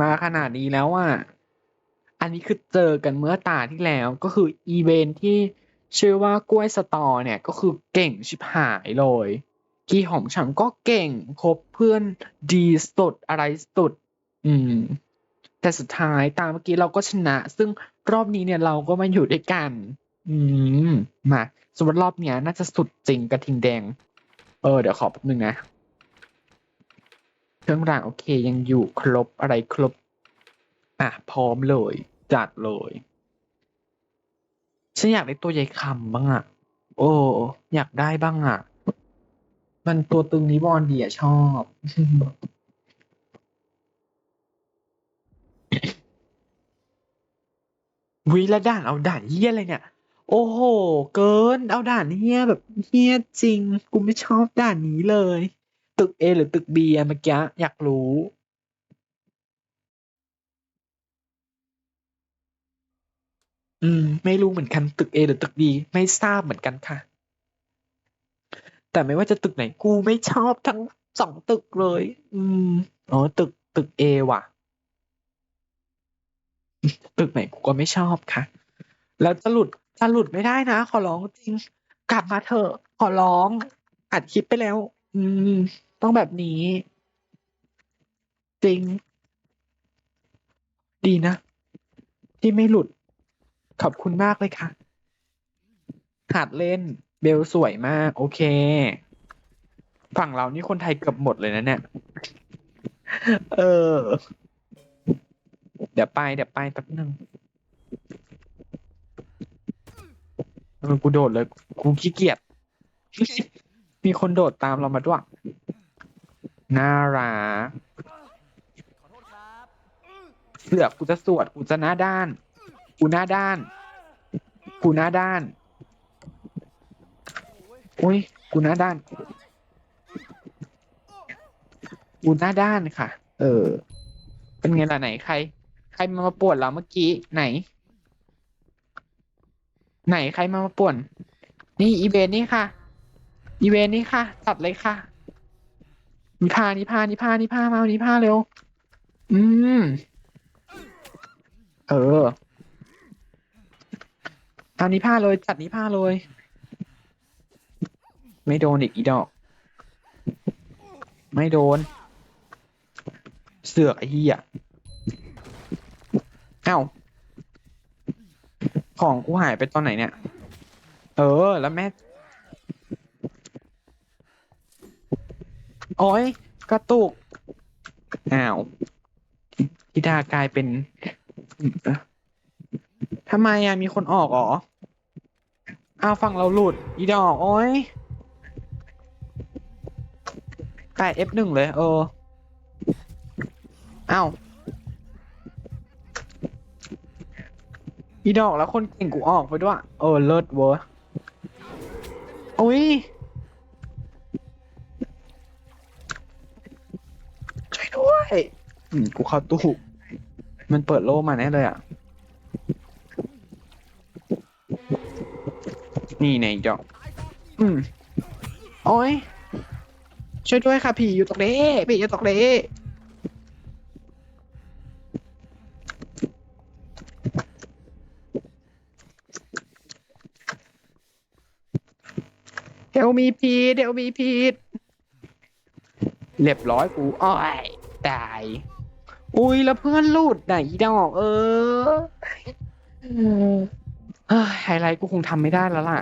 มาขนาดนี้แล้วอะ อันนี้คือเจอกันเมื่อตาที่แล้ว ก็คืออีเวนที่ชื่อว่ากล้วยสตอเนี่ยก็คือเก่งชิบหายเลยกีหอมฉังก็เก่งคบเพื่อนดีสุดอะไรสุด อืม แต่สุดท้ายตามเมื่อกี้เราก็ชนะ ซึ่งรอบนี้เนี่ยเราก็มาอยู่ด้วยกัน อืม มาสมมติรอบเนี้ย น่าจะสุดจริงกระทิงแดง เออ เดี๋ยวขอแป๊บนึงนะ เครื่องรางโอเคยังอยู่ครบอะไรครบ อะ พร้อมเลย จัดเลยฉันอยากได้ตัวใหญ่คำบ้างอะโอ้อยากได้บ้างอะมันตัวตึงนิวรณ์ดีอะชอบ วิและด่านเอาด่านเฮี้ยอะไรเนี่ย โอ้โห เกิน เอาด่านเฮี้ยแบบเฮี้ยจริง กูไม่ชอบด่านนี้เลย ตึก A หรือตึก B อะเมื่อกี้อยากรู้ อืม ไม่รู้เหมือนกันตึก A หรือตึก B ไม่ทราบเหมือนกันค่ะ แต่ไม่ว่าจะตึกไหนกูไม่ชอบทั้งสองตึกเลย อืมอ๋อตึกตึก A ว่ะ ตึกไหนกูก็ไม่ชอบค่ะ แล้วจะหลุดจะหลุดไม่ได้นะ ขอร้องจริง กลับมาเถอะขอร้อง อัดคลิปไปแล้ว อืม ต้องแบบนี้ จริง ดีนะ ที่ไม่หลุด ขอบคุณมากเลยค่ะหัดเล่น เบลสวยมาก โอเค ฝั่งเรานี่คนไทยเกือบหมดเลยนะเนี่ย เออ เดี๋ยวไป เดี๋ยวไปแป๊บนึงกูโดดเลย กูขี้เกียจมีคนโดดตามเรามาด้วย น่ารักเสือกกูจะสวดกูจะหน้าด้าน กูหน้าด้าน กูหน้าด้านอุ้ยกูหน้าด้าน กูหน้าด้านค่ะ เออ เป็นไงล่ะไหนใคร ใครมามาป่วนเราเมื่อกี้ไหน ไหนใครมามาป่วน นี่อีเวนนี่ค่ะ อีเวนนี่ค่ะตัดเลยค่ะ นิพานิพานิพานิพามาเอานิพาเร็ว อืม เออเอานิพาเลย จัดนิพาเลย ไม่โดนอีกอีดอก ไม่โดน เสือกไอ้เหี้ยเอ้า ของกูหายไปตอนไหนเนี่ย เออ แล้วแม่ โอ้ยกระตุก อ้าวธิดากลายเป็นทำไมอะมีคนออกเหรออ้าวฝั่งเราหลุด อีดอกโอ้ยแปด F หนึ่งเลย เอออ้าวอีดอกแล้วคนเก่งกูออกไปด้วย เออ เลิศเวอร์โอ้ย ช่วยด้วย กูเข้าตู้ มันเปิดโล่มาแน่เลยอะ นี่ในจอกอืมโอ้ย ช่วยด้วยค่ะผีอยู่ตรงนี้ผีอยู่ตรงนี้เฮลมีพีเดลมีพีเรียบร้อยกูอ้อยตาย อุ้ยแล้วเพื่อนหลุดไหนอีดอกเออเฮ้ยไฮไลท์กูคงทำไม่ได้แล้วล่ะ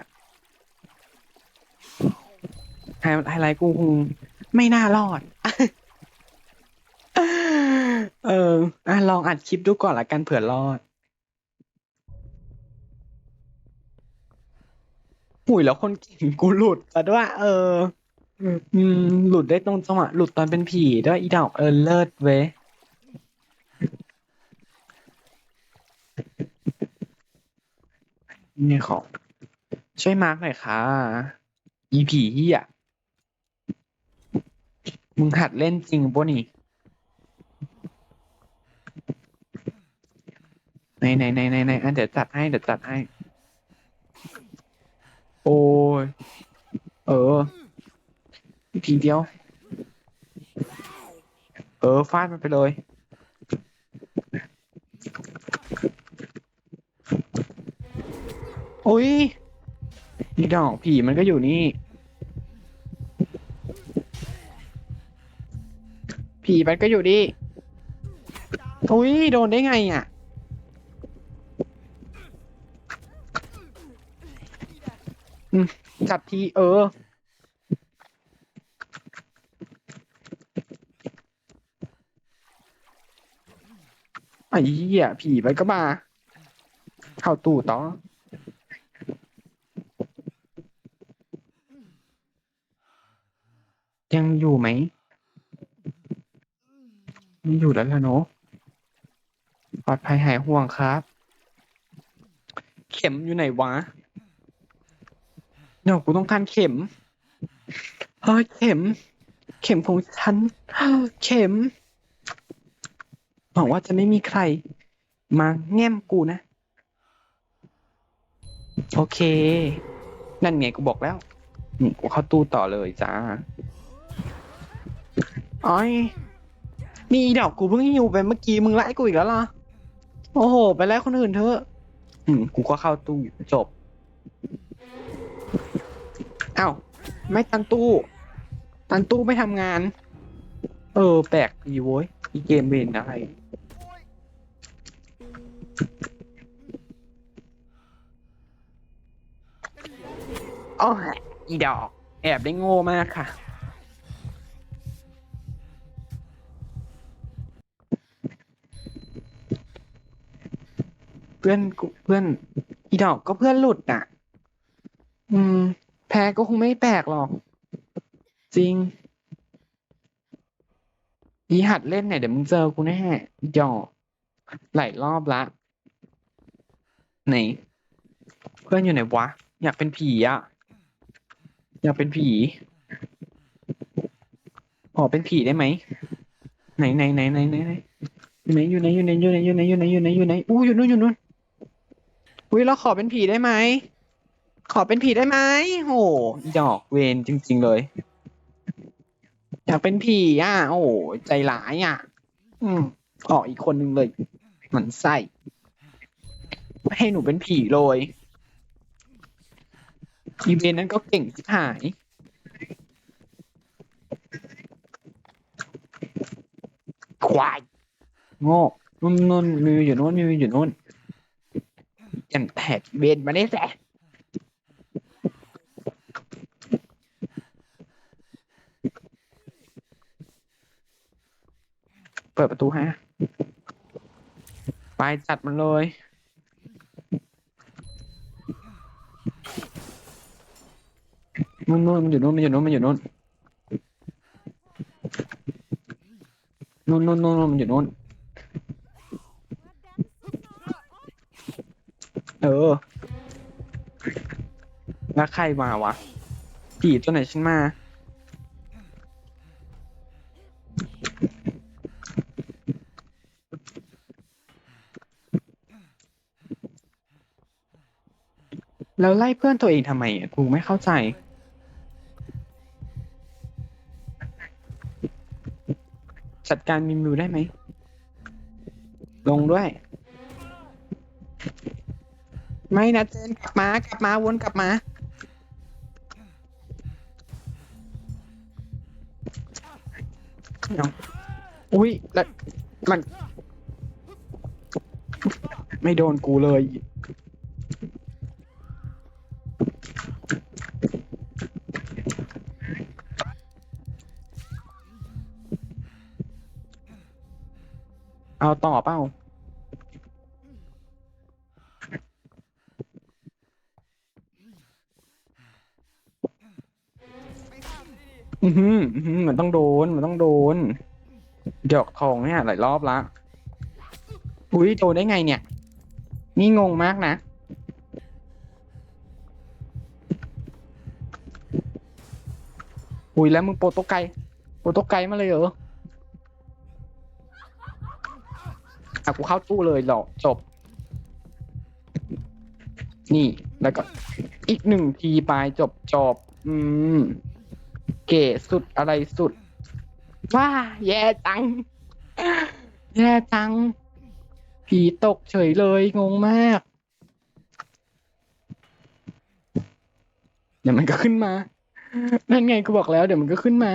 ไฮไฮไลท์กูคงไม่น่ารอด เอออะลองอัดคลิปดูก่อนละกันเผื่อรอดหุยแล้วคนเก่งกูหลุดแต่ด้วยเออ อืม หลุดได้ตรงจังหวะหลุดตอนเป็นผีด้วยอีดอกเออเลิศเว้ย นี่ขอช่วยมาร์กหน่อยค่ะ อีผีเหี้ยมึงหัดเล่นจริงปะนี่ไหนไหนไหนไหนไหนอะเดี๋ยวจัดให้เดี๋ยวจัดให้ โอ้ย เออทีเดียว เออฟาดมันไปเลย อ้ยอีดอกผีมันก็อยู่นี่ ผีมันก็อยู่นี่โอ้ยโดนได้ไงอะ อืมจับทีเออ ไอ้เหี้ยผีมันก็มา เข้าตู้ต่อ ยังอยู่ไหมไม่อยู่แล้วล่ะเนอะปลอดภัยหายห่วงครับ เข็มอยู่ไหนวะเดี๋ยวกูต้องการเข็มเฮ้ยเข็ม เข็มของฉันเข็มหวังว่าจะไม่มีใคร มาแง้มกูนะ โอเค นั่นไงกูบอกแล้ว นี่กูเข้าตู้ต่อเลยจ้า อ้อยนี่อีดอกกูเพิ่งหิวไปเมื่อกี้มึงไล่กูอีกแล้วเหรอโอ้โห ไปไล่คนอื่นเถอะอืมกูก็เข้าตู้อยู่จบเอ้าไม่ตันตู้ ตันตู้ไม่ทำงาน เออ แปลกดีโว้ยอีเกมเวนอะไรอ๋ออีดอก แอบได้โง่มากค่ะ พื่อนเพื่อนอีดอกก็เพื่อนหลุดน่ะ อืม แพ้ก็คงไม่แปลกหรอก จริงยีหัดเล่นเนี่ยเดี๋ยวมึงเจอกูแน่หยอกหลายรอบละไหนเพื่อนอยู่ไหนวะ อยากเป็นผีอะอยากเป็นผีขอเป็นผีได้ไหมไหนไหนไหนไหนไหนไหนอยู่ไหนอยู่ไหนอยู่ไหนอยู่ไหนอยู่ไหนอยู่ไหนอยู่ไหนอู้อยู่นู้นอยู่นู้น อุ้ยเราขอเป็นผีได้ไหม ขอเป็นผีได้ไหมโหอีดอกเวนจริง ๆเลย อยากเป็นผีอะ โอ้โหใจร้ายอะ อืมออกอีกคนนึงเลยเหมือนไส้ไม่ให้หนูเป็นผีเลยอีเวนนั้นก็เก่งชิบหายควายโง่นุ่นนุ่นมีอยู่นู้นมีอยู่นู้น ยันแผดเวนมาได้แสเปิดประตูฮะ ไปจัดมันเลย นู่นนู่นมันอยู่นู่นมันอยู่นู่นมันอยู่นู่นนู่นนู่นนู่นมันอยู่นู่น เออ แล้วใครมาวะผีตัวไหนฉันมา แล้วไล่เพื่อนตัวเองทำไมอะกูไม่เข้าใจ จัดการมิมิวได้ไหม ลงด้วย ไม่นะเจนกลับมากลับมาวนกลับมาเอาอุ้ยแล้วมัน ไม่โดนกูเลย เอาต่อเปล่า อือหืออือหือมันต้องโดน มันต้องโดนดอกทองเนี่ยหลายรอบละ อุ้ยโดนได้ไงเนี่ย นี่งงมากนะ อุ้ยแล้วมึงโปรโตไกโปรโตไกมาเลยเหรออะกูเข้าตู้เลยเหรอจบ นี่แล้วก็อีกหนึ่งทีไปจบจบ อืม เก๋สุดอะไรสุด ว้า แย่จัง แย่จัง ผีตกเฉยเลยงงมาก เดี๋ยวมันก็ขึ้นมา นั่นไงกูบอกแล้วเดี๋ยวมันก็ขึ้นมา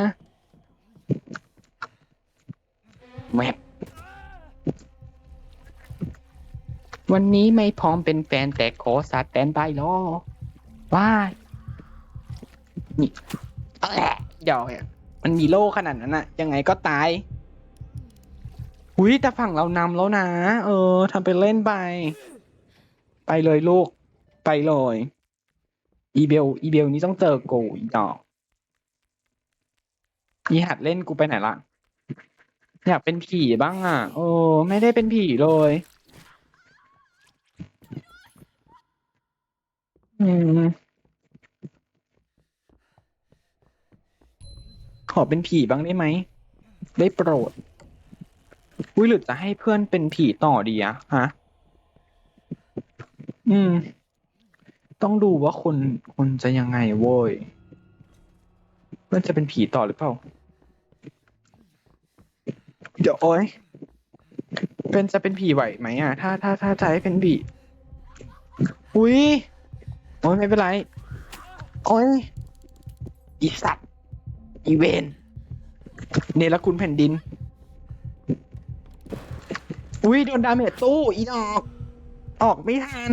แมปวันนี้ไม่พร้อมเป็นแฟนแต่ขอสแตนบายรอว้ายนี่ เอะเดี๋ยวมันมีโล่ขนาดนั้นอะยังไงก็ตายอุ้ยแต่ฝั่งเรานำแล้วนะ เออทำไปเล่นไป ไปเลยลูก ไปเลย อีเบล อีเบลนี้ต้องเจอกูอีดอกอีหัดเล่นกูไปไหนละอยากเป็นผีบ้างอะ โอ้ไม่ได้เป็นผีเลย อืม ขอเป็นผีบ้างได้ไหม ได้โปรดอุ้ยหรือจะให้เพื่อนเป็นผีต่อดีอะฮะ อืม ต้องดูว่าคนคนจะยังไงโว้ย เพื่อนจะเป็นผีต่อหรือเปล่า เดี๋ยวโอ้ยเพื่อนจะเป็นผีไหวไหมอะถ้าถ้าถ้าจะให้เป็นผี อุ้ย โอ้ยไม่เป็นไร โอ้ยอีสัตว์ อีเวนเนรคุณแผ่นดิน อุ้ยโดนดาเมจตู้อีดอก ออกไม่ทัน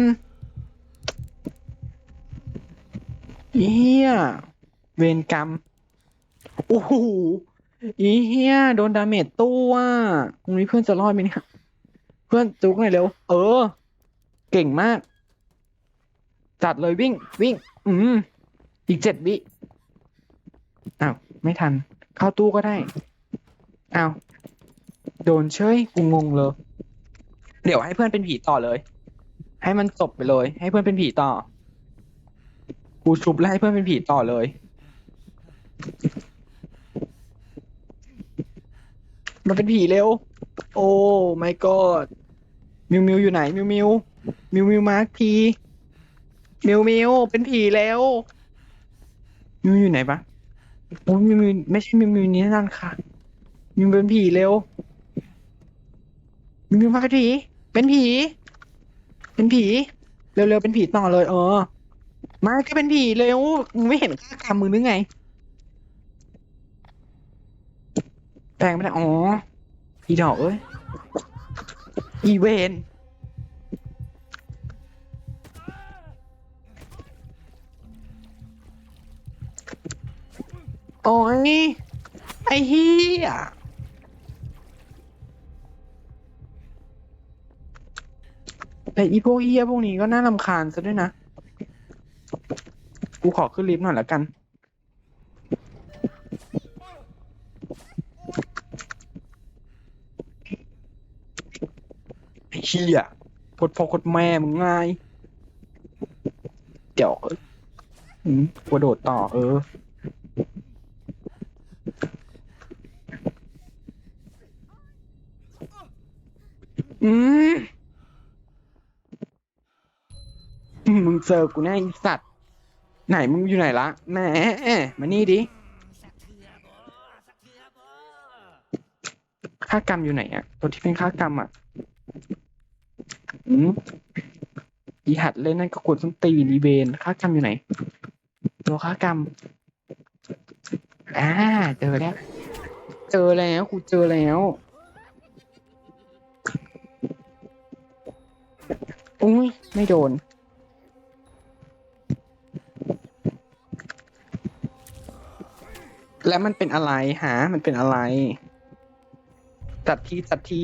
อีเฮียเวรกรรมโอ้โหอีเฮียโดนดาเมจตู้อะตรงนี้เพื่อนจะรอดไหมเนี่ยเพื่อนจุกหน่อยเร็ว เออ เก่งมาก จัดเลยวิ่ง วิ่ง อืมอีกเจ็ดวิ ไม่ทัน เข้าตู้ก็ได้อ้าวโดนเชยกูงงเลย เดี๋ยวให้เพื่อนเป็นผีต่อเลย ให้มันจบไปเลย ให้เพื่อนเป็นผีต่อ กูชุบแล้วให้เพื่อนเป็นผีต่อเลยมันเป็นผีเร็ว โอ้ my god มิวมิวอยู่ไหน มิวมิวมิวมิวมาร์คพีมิวมิวเป็นผีแล้วมิวอยู่ไหนปะ โอ้มิวมิวไม่ใช่มิวมิวนี้นั่นค่ะมิวเป็นผีเร็วมิวมิวมาเป็นผี เป็นผี เป็นผี เร็วๆเป็นผีต่อเลยเออมาก็เป็นผีเร็วมึงไม่เห็นค่ากรรมมึงหรือไงแปลงไม่ได้อ๋ออีดอกเอ้ยอีเวน โอ้ย ไอ้เฮียแต่อีพวกเฮียพวกนี้ก็น่ารำคาญซะด้วยนะ กูขอขึ้นลิฟต์หน่อยละกัน ไอ้เฮียกดพอกดแม่มึงไงเดี๋ยวอืมกระโดดต่อเออ มึงเจอกูแน่ไอสัตว์ ไหนมึงอยู่ไหนละแหมมานี่ดิค่ากรรมอยู่ไหนอะตัวที่เป็นค่ากรรมอะอืมอีหัดเล่นนั่นก็ควรต้องตีนีเวนค่ากรรมอยู่ไหน ตัวค่ากรรมอ่าเจอแล้ว เจอแล้วกูเจอแล้ว อุ้ยไม่โดน แล้วมันเป็นอะไรหา มันเป็นอะไร จัดทีจัดที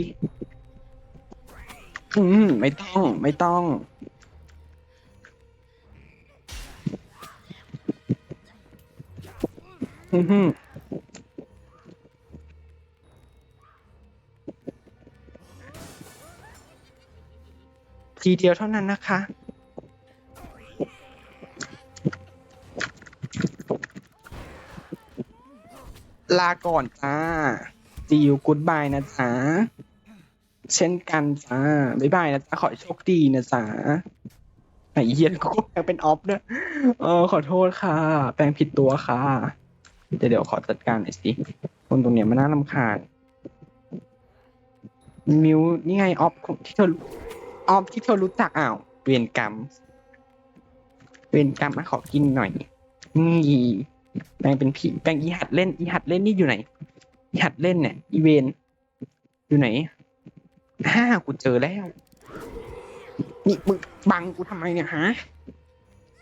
อืม ไม่ต้อง ไม่ต้อง อือ ทีเดียวเท่านั้นนะคะ ลาก่อนจ้าจียูกูดบายนะจ๊ะเช่นกันจ้าบ๊ายบายนะจ๊ะขอโชคดีนะจ๊ะไอเหี้ยกูแปลงเป็นออฟด้วยเออขอโทษค่ะ แปลงผิดตัวค่ะ เดี๋ยวเดี๋ยวขอจัดการหน่อยสิคนตรงเนี้ยมันน่ารำคาญมิวนี่ไงออฟที่เธอ ออฟที่เธอรู้จักอ้าวเวรกรรม เวรกรรมมาขอกินหน่อยนี่แปลงเป็นผีแปลงอีหัดเล่น อีหัดเล่นนี่อยู่ไหน อีหัดเล่นเนี่ย อีเวนอยู่ไหนฮ่ากูเจอแล้ว นี่มึงบังกูทำไมเนี่ยฮะ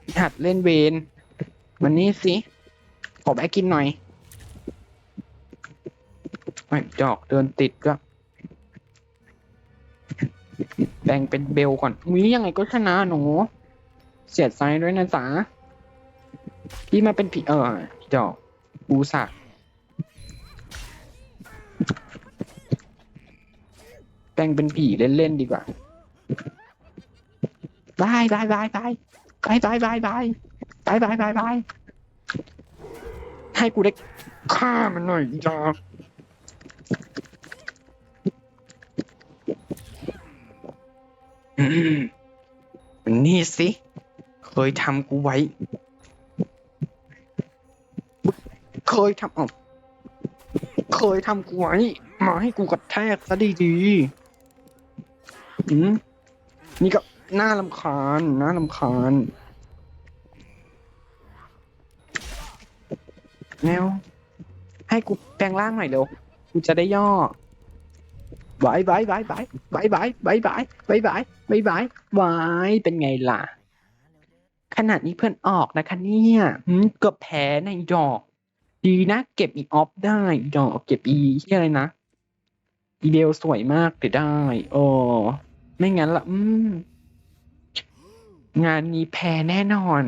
อีหัดเล่นเวนวันนี้สิ ขอแบกกินหน่อยไอ้ดอกเดินติดก็ แบ่งเป็นเบลก่อนวิยังไงก็ชนะหนู เสียใจด้วยนะจ๊ะพี่มาเป็นผีเออพี่ดอกกูสักแบ่งเป็นผีเล่นๆดีกว่าบายบายบายบายบายบายบายบายบายบายบายบายให้กูได้ฆ่ามันหน่อยอีด นี่สิ เคยทำกูไว้ เคยทำเอาเคยทำกูไว้ มาให้กูกระแทกซะดีๆอืมนี่ก็น่าลำคาญน่าลำคาญแนวให้กูแปลงร่างหน่อยเร็ว กูจะได้ย่อบายบายบายบายบายบายบายบายบายบาย บายบายบายเป็นไงล่ะ ขนาดนี้เพื่อนออกนะคะเนี่ยเกือบแพ้ในดอก ดีนะ เก็บอีออฟได้ดอกเก็บอีที่อะไรนะ อีเบลสวยมากแต่ได้โอ้ไม่งั้นละอืม งานนี้แพ้แน่นอน